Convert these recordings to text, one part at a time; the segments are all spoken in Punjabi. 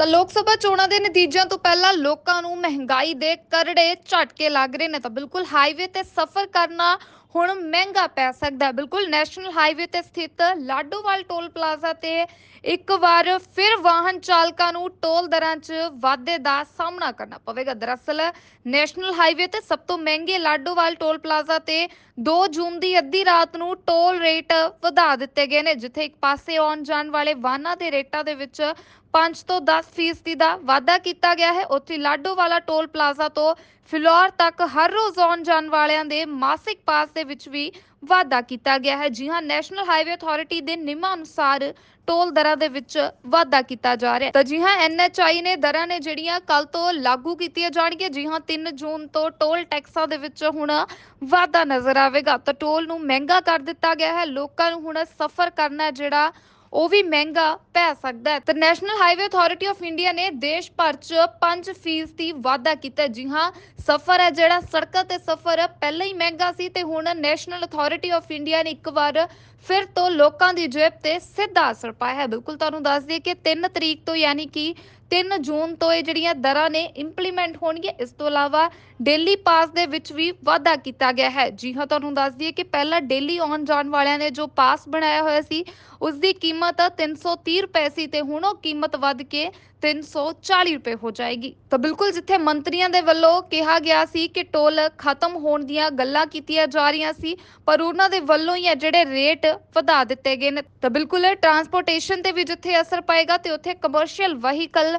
ਤਾਂ ਲੋਕ ਸਭਾ ਚੋਣਾਂ ਦੇ ਨਤੀਜਿਆਂ ਤੋਂ ਪਹਿਲਾਂ ਲੋਕਾਂ ਨੂੰ ਮਹਿੰਗਾਈ ਦੇ ਕਰੜੇ ਝਟਕੇ ਲੱਗ ਰਹੇ ਨੇ ਤਾਂ ਬਿਲਕੁਲ ਹਾਈਵੇ ਤੇ ਸਫ਼ਰ ਕਰਨਾ ਹੁਣ ਮਹਿੰਗਾ ਪੈ ਸਕਦਾ ਬਿਲਕੁਲ, ਨੈਸ਼ਨਲ ਹਾਈਵੇ ਤੇ ਸਥਿਤ ਲਾਡੋਵਾਲ ਟੋਲ ਪਲਾਜ਼ਾ ਤੇ ਇੱਕ ਵਾਰ ਫਿਰ ਵਾਹਨ ਚਾਲਕਾਂ ਨੂੰ ਟੋਲ ਦਰਾਂ 'ਚ ਵਾਧੇ ਦਾ ਸਾਹਮਣਾ ਕਰਨਾ ਪਵੇਗਾ। ਦਰਅਸਲ, ਨੈਸ਼ਨਲ ਹਾਈਵੇ ਤੇ ਸਭ ਤੋਂ ਮਹਿੰਗੇ ਲਾਡੋਵਾਲ ਟੋਲ ਪਲਾਜ਼ਾ ਤੇ 2 ਜੂਨ ਦੀ ਅੱਧੀ ਰਾਤ ਨੂੰ ਟੋਲ ਰੇਟ ਵਧਾ ਦਿੱਤੇ ਗਏ ਨੇ, ਜਿੱਥੇ ਇੱਕ ਪਾਸੇ ਆਉਣ ਜਾਣ ਵਾਲੇ ਵਾਹਨਾਂ ਦੇ ਰੇਟਾਂ ਦੇ ਵਿੱਚ 5 ਤੋਂ 10 ਫੀਸਦੀ ਦਾ ਵਾਧਾ ਕੀਤਾ ਗਿਆ ਹੈ। ਉੱਥੇ ਲਾਡੋਵਾਲਾ ਟੋਲ ਪਲਾਜ਼ਾ ਤੋਂ ਫਿਲੌਰ ਤੱਕ ਹਰ ਰੋਜ਼ ਆਉਣ ਜਾਣ ਵਾਲਿਆਂ ਦੇ ਮਾਸਿਕ ਪਾਸ ਦੇ ਵਿੱਚ ਵੀ ਵਾਧਾ ਕੀਤਾ ਗਿਆ ਹੈ। ਜੀ ਹਾਂ ਨੈਸ਼ਨਲ ਹਾਈਵੇ ਅਥਾਰਟੀ ਦੇ ਨਿਯਮਾਂ ਅਨੁਸਾਰ ਟੋਲ ਦਰਾਂ ਦੇ ਵਿੱਚ ਵਾਧਾ ਕੀਤਾ ਜਾ ਰਿਹਾ ਹੈ। ਤਾਂ ਜੀ ਹਾਂ ਐਨਐਚਆਈ ਨੇ ਦਰਾਂ ਨੇ ਜਿਹੜੀਆਂ ਕੱਲ ਤੋਂ ਲਾਗੂ ਕੀਤੀਆਂ ਜਾਣਗੀਆਂ, ਜੀ ਹਾਂ 3 ਜੂਨ ਤੋਂ ਟੋਲ ਟੈਕਸਾਂ ਦੇ ਵਿੱਚ ਹੁਣ ਵਾਧਾ ਨਜ਼ਰ ਆਵੇਗਾ। ਤਾਂ ਟੋਲ ਨੂੰ ਮਹਿੰਗਾ ਕਰ ਦਿੱਤਾ ਗਿਆ ਹੈ। ਲੋਕਾਂ ਨੂੰ ਹੁਣ ਸਫ਼ਰ ਕਰਨਾ ਜਿਹੜਾ ਉਹ ਵੀ ਮਹਿੰਗਾ ਪੈ ਸਕਦਾ ਹੈ। ਤੇ national highway authority of India ਨੇ ਦੇਸ਼ ਭਰ 'ਚ 5% ਵਾਧਾ ਕੀਤਾ ਜੀ ਹਾਂ, ਸਫ਼ਰ ਹੈ ਜਿਹੜਾ, ਸੜਕਾਂ ਤੇ ਸਫ਼ਰ ਪਹਿਲਾਂ ਹੀ ਮਹਿੰਗਾ ਸੀ ਤੇ ਹੁਣ ਨੈਸ਼ਨਲ ਅਥਾਰਟੀ ਆਫ ਇੰਡੀਆ ਨੇ ਇੱਕ ਵਾਰ ਫਿਰ ਤੋਂ ਲੋਕਾਂ ਦੀ ਜੇਬ ਤੇ ਸਿੱਧਾ ਅਸਰ ਪਾਇਆ ਹੈ। ਬਿਲਕੁਲ ਤੁਹਾਨੂੰ ਦੱਸ ਦਈਏ ਕਿ 3 ਤਰੀਕ ਤੋਂ ਯਾਨੀ ਕਿ 3 ਜੂਨ ਤੋਂ ਇਹ ਜਿਹੜੀਆਂ ਦਰਾਂ ਨੇ ਇੰਪਲੀਮੈਂਟ ਹੋਣਗੀਆਂ, ਇਸ ਤੋਂ ਇਲਾਵਾ ਡੇਲੀ ਪਾਸ ਦੇ ਵਿੱਚ ਵੀ ਵਾਧਾ ਕੀਤਾ ਗਿਆ ਹੈ। ਜੀ ਹਾਂ, ਤੁਹਾਨੂੰ ਦੱਸ ਦਈਏ ਕਿ ਪਹਿਲਾਂ ਡੇਲੀ ਆਉਣ ਜਾਣ ਵਾਲਿਆਂ ਨੇ ਜੋ ਪਾਸ ਬਣਾਇਆ ਹੋਇਆ ਸੀ ਉਸ ਦੀ ਕੀਮਤ 330 ਰੁਪਏ ਸੀ ਤੇ ਹੁਣ ਉਹ ਕੀਮਤ ਵੱਧ ਕੇ 340 ਰੁਪਏ ਹੋ ਜਾਏਗੀ। ਤਾਂ ਬਿਲਕੁਲ ਜਿੱਥੇ ਮੰਤਰੀਆਂ ਦੇ ਵੱਲੋਂ ਕਿਹਾ ਗਿਆ ਸੀ ਕਿ ਟੋਲ ਖਤਮ ਹੋਣ ਦੀਆਂ ਗੱਲਾਂ ਕੀਤੀਆਂ ਜਾ ਰਹੀਆਂ ਸੀ, ਪਰ ਉਹਨਾਂ ਦੇ ਵੱਲੋਂ ਹੀ ਇਹ ਜਿਹੜੇ ਰੇਟ ਵਧਾ ਦਿੱਤੇ ਗਏ ਨੇ। ਤਾਂ ਬਿਲਕੁਲ ਟਰਾਂਸਪੋਰਟੇਸ਼ਨ ਤੇ ਵੀ ਜਿੱਥੇ ਅਸਰ ਪਾਏਗਾ ਤੇ ਉੱਥੇ ਕਮਰਸ਼ੀਅਲ ਵਹੀਕਲ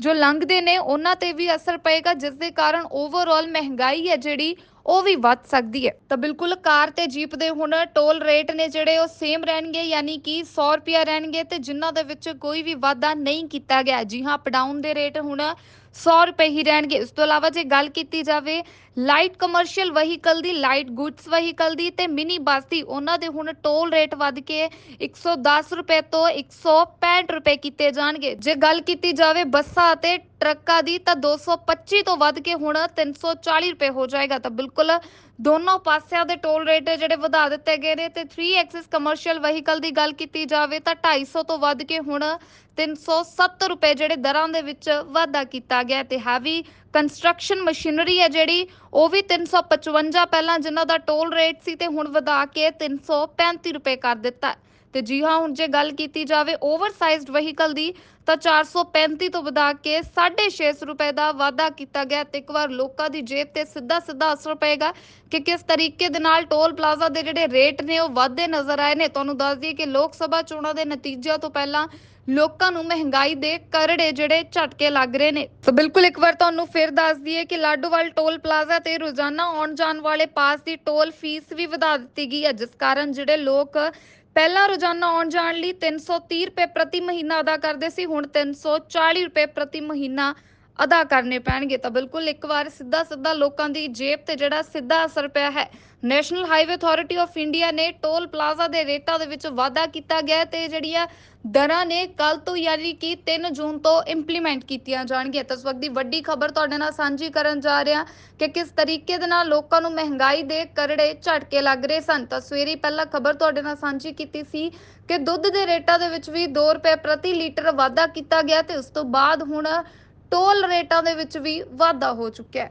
ਜੋ ਲੰਘਦੇ ਨੇ, ਉਹਨਾਂ ਤੇ ਵੀ ਅਸਰ ਪਏਗਾ, ਜਿਸ ਦੇ ਕਾਰਨ ਓਵਰਆਲ ਮਹਿੰਗਾਈ ਹੈ ਜਿਹੜੀ, ਉਹ ਵੀ ਵੱਧ ਸਕਦੀ ਹੈ। ਤਾਂ ਬਿਲਕੁਲ ਕਾਰ ਤੇ ਜੀਪ ਦੇ ਹੁਣ ਟੋਲ ਰੇਟ ਨੇ ਜਿਹੜੇ, ਉਹ ਸੇਮ ਰਹਿਣਗੇ, ਯਾਨੀ ਕਿ 100 ਰੁਪਿਆ ਰਹਿਣਗੇ, ਤੇ ਜਿਨ੍ਹਾਂ ਦੇ ਵਿੱਚ ਕੋਈ ਵੀ ਵਾਧਾ ਨਹੀਂ ਕੀਤਾ ਗਿਆ। ਜੀ ਹਾਂ ਅਪ ਡਾਊਨ ਦੇ ਰੇਟ ਹੁਣ 100 ਰੁਪਏ ਹੀ ਰਹਿਣਗੇ। ਇਸ ਤੋਂ ਇਲਾਵਾ ਜੇ ਗੱਲ ਕੀਤੀ ਜਾਵੇ ਲਾਈਟ ਕਮਰਸ਼ੀਅਲ ਵਹੀਕਲ ਦੀ ਲਾਈਟ ਗੁੱਡਸ ਵਹੀਕਲ ਦੀ ਤੇ ਮਿਨੀ ਬੱਸ ਦੀ, ਉਹਨਾਂ ਦੇ ਹੁਣ ਟੋਲ ਰੇਟ ਵੱਧ ਕੇ 110 ਰੁਪਏ ਤੋਂ 165 ਰੁਪਏ ਕੀਤੇ ਜਾਣਗੇ। ਜੇ ਗੱਲ ਕੀਤੀ ਜਾਵੇ, ਬੱਸਾਂ ਅਤੇ ਟਰੱਕਾਂ ਦੀ ਤਾਂ 225 ਤੋਂ ਵੱਧ ਕੇ ਹੁਣ 340 ਰੁਪਏ ਹੋ ਜਾਏਗਾ। ਤਾਂ ਬਿਲਕੁਲ ਦੋਨੋਂ ਪਾਸਿਆਂ ਦੇ ਟੋਲ ਰੇਟ ਜਿਹੜੇ ਵਧਾ ਦਿੱਤੇ ਗਏ ਨੇ ਤੇ 3 ਐਕਸਿਸ ਕਮਰਸ਼ੀਅਲ ਵਹੀਕਲ ਦੀ ਗੱਲ ਕੀਤੀ ਜਾਵੇ ਤਾਂ 250 ਤੋਂ ਵੱਧ ਕੇ ਹੁਣ 370 ਰੁਪਏ ਜਿਹੜੇ ਦਰਾਂ ਦੇ ਵਿੱਚ ਵਾਧਾ ਕੀਤਾ ਗਿਆ ਤੇ ਹੈਵੀ ਕੰਸਟਰਕਸ਼ਨ ਮਸ਼ੀਨਰੀ ਹੈ ਜਿਹੜੀ, ਉਹ ਵੀ 355 ਪਹਿਲਾਂ ਜਿਨ੍ਹਾਂ ਦਾ ਟੋਲ ਰੇਟ ਸੀ ਤੇ ਹੁਣ ਵਧਾ ਕੇ 335 ਰੁਪਏ ਕਰ ਦਿੱਤਾ ਤੇ ਜੀ ਹਾਂ, ਹੁਣ ਜੇ ਗੱਲ ਕੀਤੀ ਜਾਵੇ ਓਵਰਸਾਈਜ਼ਡ ਵਹੀਕਲ ਦੀ, ਤਾਂ 435 ਤੋਂ ਵਧਾ ਕੇ 650 ਰੁਪਏ ਦਾ ਵਾਧਾ ਕੀਤਾ ਗਿਆ ਤੇ ਇੱਕ ਵਾਰ ਲੋਕਾਂ ਦੀ ਜੇਬ ਤੇ ਸਿੱਧਾ ਸਿੱਧਾ ਅਸਰ ਪਏਗਾ ਕਿ ਕਿਸ ਤਰੀਕੇ ਦੇ ਨਾਲ ਟੋਲ ਪਲਾਜ਼ਾ ਦੇ ਜਿਹੜੇ ਰੇਟ ਨੇ, ਉਹ ਵਾਧੇ ਨਜ਼ਰ ਆਏ ਨੇ। ਤੁਹਾਨੂੰ ਦੱਸ ਦਈਏ ਕਿ ਲੋਕ ਸਭਾ ਚੋਣਾਂ ਦੇ ਨਤੀਜਿਆਂ ਤੋਂ ਪਹਿਲਾਂ ਲੋਕਾਂ ਨੂੰ ਮਹਿੰਗਾਈ ਦੇ ਕਰੜੇ ਜਿਹੜੇ ਝਟਕੇ ਲੱਗ ਰਹੇ ਨੇ। ਤਾਂ ਬਿਲਕੁਲ ਇੱਕ ਵਾਰ ਤੁਹਾਨੂੰ ਫਿਰ ਦੱਸ ਦਈਏ ਕਿ ਲਾਡੋਵਾਲ ਟੋਲ ਪਲਾਜ਼ਾ ਤੇ ਰੋਜ਼ਾਨਾ ਆਉਣ ਜਾਣ ਵਾਲੇ ਪਾਸ ਦੀ ਟੋਲ ਫੀਸ ਵੀ ਵਧਾ ਦਿੱਤੀ ਗਈ ਹੈ, ਜਿਸ ਕਾਰਨ ਜਿਹੜੇ ਲੋਕ ਪਹਿਲਾਂ ਰੋਜ਼ਾਨਾ ਆਉਣ ਜਾਣ ਲਈ 330 ਰੁਪਏ ਪ੍ਰਤੀ ਮਹੀਨਾ ਅਦਾ ਕਰਦੇ ਸੀ, ਹੁਣ 340 ਰੁਪਏ ਪ੍ਰਤੀ ਮਹੀਨਾ ਅਦਾ ਕਰਨੇ ਪੈਣਗੇ ਤਾਂ ਬਿਲਕੁਲ ਇੱਕ ਵਾਰ ਸਿੱਧਾ ਸਿੱਧਾ ਲੋਕਾਂ ਦੀ ਜੇਬ ਤੇ ਜਿਹੜਾ ਸਿੱਧਾ ਅਸਰ ਪਿਆ ਹੈ। National highway authority of India ਨੇ ਟੋਲ ਪਲਾਜ਼ਾ ਦੇ ਰੇਟਾਂ ਦੇ ਵਿੱਚ ਵਾਧਾ ਕੀਤਾ ਗਿਆ ਤੇ ਜਿਹੜੀਆਂ ਦਰਾਂ ਨੇ ਕੱਲ ਤੋਂ ਯਾਨੀ ਕਿ 3 ਜੂਨ ਤੋਂ ਇੰਪਲੀਮੈਂਟ ਕੀਤੀਆਂ ਜਾਣਗੀਆਂ। ਤਾਂ ਇਸ ਵਕਤ ਦੀ ਵੱਡੀ ਖਬਰ ਤੁਹਾਡੇ ਨਾਲ ਸਾਂਝੀ ਕਰਨ ਜਾ ਰਹੇ ਹਾਂ ਕਿ ਕਿਸ ਤਰੀਕੇ ਦੇ ਨਾਲ ਲੋਕਾਂ ਨੂੰ ਮਹਿੰਗਾਈ ਦੇ ਕਰੜੇ ਝਟਕੇ ਲੱਗ ਰਹੇ ਸਨ। ਤਾਂ ਸਵੇਰੇ ਪਹਿਲਾਂ ਖਬਰ ਤੁਹਾਡੇ ਨਾਲ ਸਾਂਝੀ ਕੀਤੀ ਸੀ ਕਿ ਦੁੱਧ ਦੇ ਰੇਟਾਂ ਦੇ ਵਿੱਚ ਵੀ 2 ਰੁਪਏ ਪ੍ਰਤੀ ਲੀਟਰ ਵਾਧਾ ਕੀਤਾ ਗਿਆ ਤੇ ਉਸ ਤੋਂ ਬਾਅਦ ਹੁਣ ਟੋਲ ਰੇਟਾਂ ਦੇ ਵਿੱਚ ਵੀ ਵਾਧਾ ਹੋ ਚੁੱਕਿਆ ਹੈ।